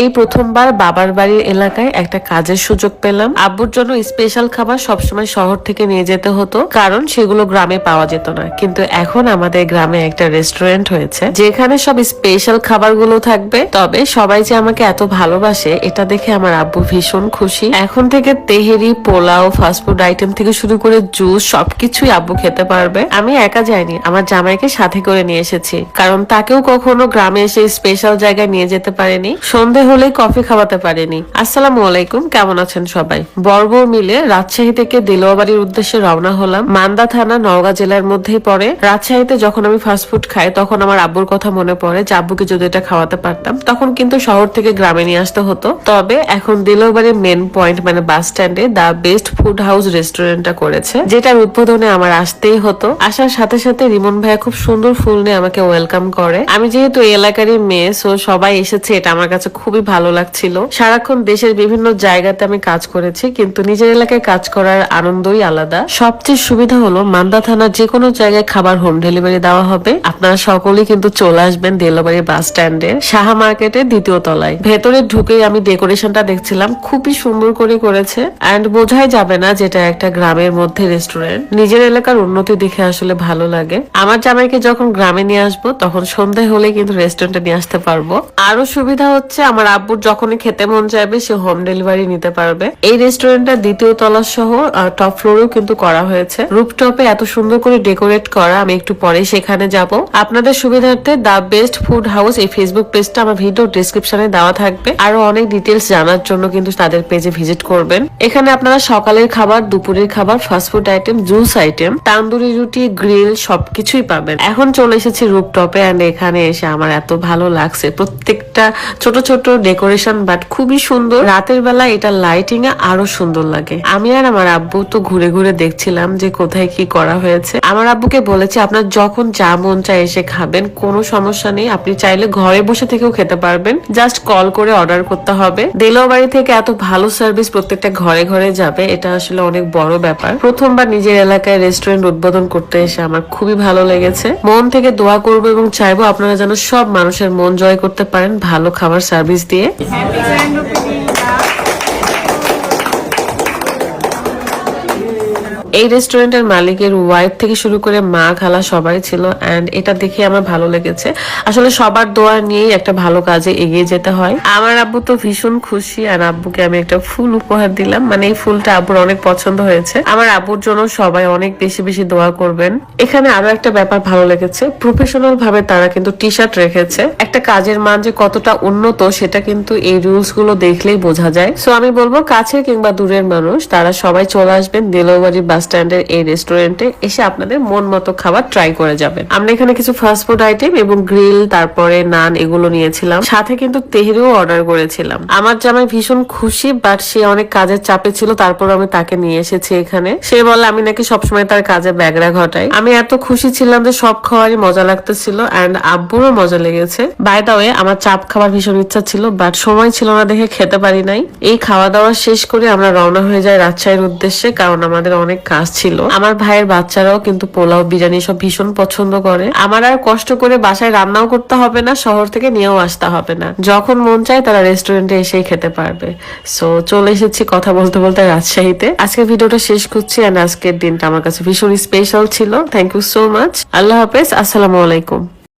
এই প্রথমবার বাবার বাড়ির এলাকায় একটা কাজের সুযোগ পেলাম। আব্বুর জন্য স্পেশাল খাবার সবসময় শহর থেকে নিয়ে যেতে হতো, কারণ সেগুলো গ্রামে পাওয়া যেত না। কিন্তু এখন আমাদের গ্রামে একটা রেস্টুরেন্ট হয়েছে, যেখানে সব স্পেশাল খাবারগুলো থাকবে। তবে সবাই যে আমাকে এত ভালোবাসে, এটা দেখে আমার আব্বু ভীষণ খুশি। এখন থেকে তেহেরি, পোলাও ফাস্টফুড আইটেম থেকে শুরু করে জুস সবকিছুই আব্বু খেতে পারবে। আমি একা যাইনি, আমার জামাইকে সাথে করে নিয়ে এসেছি, কারণ তাকেও কখনো গ্রামে এসে স্পেশাল জায়গায় নিয়ে যেতে পারেনি। সন্ধে হলেই কফি খাওয়াতে পারেনি। আসসালামু আলাইকুম, কেমন আছেন সবাই? বর্বর মিলে রাজশাহী থেকে দিলোয়াবাড়ির উদ্দেশ্যে রওনা হলাম। মান্দা থানা, নওগাঁ জেলার মধ্যেই পড়ে। রাজশাহীতে যখন আমি ফাস্টফুড খাই, তখন আমার আব্বুর কথা মনে পড়ে যে আব্বুকে যদি এটা খাওয়াতে পারতাম। তখন কিন্তু শহর থেকে গ্রামে নিয়ে আসতে হতো। তবে এখন দিলোবাড়ির মেন পয়েন্ট মানে বাস স্ট্যান্ডে দা বেস্ট ফুড হাউস রেস্টুরেন্টটা করেছে, যেটার উদ্বোধনে আমার আসতেই হতো। আসার সাথে সাথে রিমন ভাইয়া খুব সুন্দর ফুল নিয়ে আমাকে ওয়েলকাম করে। আমি যেহেতু এলাকারই মেয়ে সো সবাই এসেছে, এটা আমার কাছে খুবই ভালো লাগছিল। সারাক্ষণ দেশের বিভিন্ন জায়গাতে আমি কাজ করেছি, কিন্তু নিজের এলাকায় কাজ করার আনন্দই আলাদা। সবচেয়ে সুবিধা হলো মান্দা থানার যে কোনো জায়গায় খাবার হোম ডেলিভারি দেওয়া হবে। আপনারা সকলেই কিন্তু চলে আসবেন দেলবাড়ি বাস স্ট্যান্ডে, সাহা মার্কেটের দ্বিতীয় তলায়। ভেতরে ঢুকেই আমি ডেকোরেশনটা দেখছিলাম, খুবই সুন্দর করে করেছে। অ্যান্ড বোঝাই যাবে না যেটা একটা গ্রামের মধ্যে রেস্টুরেন্ট নিজের এলাকার উন্নতি দেখে আসলে ভালো লাগে। আমার জামাইকে যখন গ্রামে নিয়ে আসব, তখন সন্ধ্যায় হলে কিন্তু রেস্টুরেন্টে নিয়ে আসতে পারব। আরও সুবিধা হচ্ছে আমার আব্বুর যখনই খেতে মন চাইবে, সে হোম ডেলিভারি নিতে পারবে। এই রেস্টুরেন্টটা দ্বিতীয় তলা সহ টপ ফ্লোরেও কিন্তু করা হয়েছে। রুপটপে এত সুন্দর করে ডেকোরেট করা, আমি একটু পরে সেখানে যাব। আপনাদের সুবিধার্থে দা বেস্ট ফুড হাউস এই ফেসবুক পেজটা আমার ভিডিও ডিসক্রিপশনে দেওয়া থাকবে। আরও অনেক ডিটেলস জানার জন্য কিন্তু তাদের পেজে ভিজিট করবেন। এখানে আপনারা সকালের খাবার, দুপুরের খাবার fast food item juice item tandoori রুটি গ্রিল সবকিছুই পাবেন। এখন চলে এসেছি রুপটপে অ্যান্ড এখানে এসে আমার এত ভালো লাগছে। প্রত্যেকটা ছোট ছোট ডেকোরেশন, বাট খুবই সুন্দর। রাতের বেলা এটা লাইটিং এ আরও সুন্দর লাগে। আমি আর আমার আব্বু তো ঘুরে ঘুরে দেখছিলাম যে কোথায় কি করা হয়েছে। আমার আব্বুকে বলেছি, আপনার যখন যা মন চায় এসে খাবেন, কোনো সমস্যা নেই। আপনি চাইলে ঘরে বসে থেকেও খেতে পারবেন। জাস্ট কল করে অর্ডার করতে হবে। বাড়ি থেকে এত ভালো সার্ভিস প্রত্যেকটা ঘরে ঘরে যাবে, এটা আসলে অনেক বড় ব্যাপার। প্রথমবার নিজের এলাকায় রেস্টুরেন্ট উদ্বোধন করতে এসে আমার খুবই ভালো লেগেছে। মন থেকে দোয়া করব এবং চাইব আপনারা যেন সব মানুষের মন জয় করতে পারেন ভালো খাবার সার্ভিস দিয়ে। এই রেস্টুরেন্টের মালিকের ওয়াইফ থেকে শুরু করে মা খালা সবাই ছিল অ্যান্ড এটা দেখে আমার ভালো লেগেছে। আসলে সবার দোয়া নিয়েই একটা ভালো কাজে এগিয়ে যেতে হয়। আমার আব্বু তো ভীষণ খুশি আর আব্বুকে আমি একটা ফুল উপহার দিলাম। মানে এই ফুলটা আব্বুর অনেক পছন্দ হয়েছে। আমার আব্বুর জন্য সবাই অনেক বেশি বেশি দোয়া করবেন। এখানে আরও একটা ব্যাপার ভালো লেগেছে। প্রফেশনাল ভাবে তারা কিন্তু টি শার্ট রেখেছে। একটা কাজের মান যে কতটা উন্নত সেটা কিন্তু এই রুলসগুলো দেখলেই বোঝা যায়। সো আমি বলব কাছের কিংবা দূরের মানুষ, তারা সবাই চলে আসবেন দেলোবাড়ি বাস স্ট্যান্ডের এই রেস্টুরেন্টে এসে আপনাদের মন মতো খাবার ট্রাই করে যাবেন। আমরা এখানে কিছু ফাস্ট ফুড আইটেম এবং গ্রিল তারপরে নান এগুলো নিয়েছিলাম। সাথে কিন্তু তেহরিও অর্ডার করেছিলাম। আমার জামাই ভীষণ খুশি বাট সে অনেক কাজের চাপে ছিল, তারপর আমি তাকে নিয়ে এসেছি এখানে। সে বলে আমি নাকি সবসময় তার কাজে ব্যাগরা ঘটাই। আমি এত খুশি ছিলাম যে সব খাওয়ারই মজা লাগতেছিল অ্যান্ড আব্বুরও মজা লেগেছে। বাই দা ওয়ে আমার চাপ খাবার ভীষণ ইচ্ছা ছিল বাট সময় ছিল না দেখে খেতে পারি নাই। এই খাওয়া দাওয়া শেষ করে আমরা রওনা হয়ে যাই রাজশাহীর উদ্দেশ্যে, কারণ আমাদের অনেক কাজ ছিল। আমার ভাইয়ের বাচ্চারাও কিন্তু পোলাও, বিরিয়ানি সব ভীষণ পছন্দ করে। আমার আর কষ্ট করে বাসায় রান্নাও করতে হবে না, শহর থেকে নিয়েও আসতে হবে না। যখন মন চায় তারা রেস্টুরেন্টে এসেই খেতে পারবে। সো চলে এসেছি কথা বলতে বলতে রাজশাহীতে। আজকে ভিডিওটা শেষ করছি আর আজকের দিনটা আমার কাছে ভীষণ স্পেশাল ছিল। থ্যাংক ইউ সো মাচ আল্লাহ হাফেজ, আসসালামু আলাইকুম।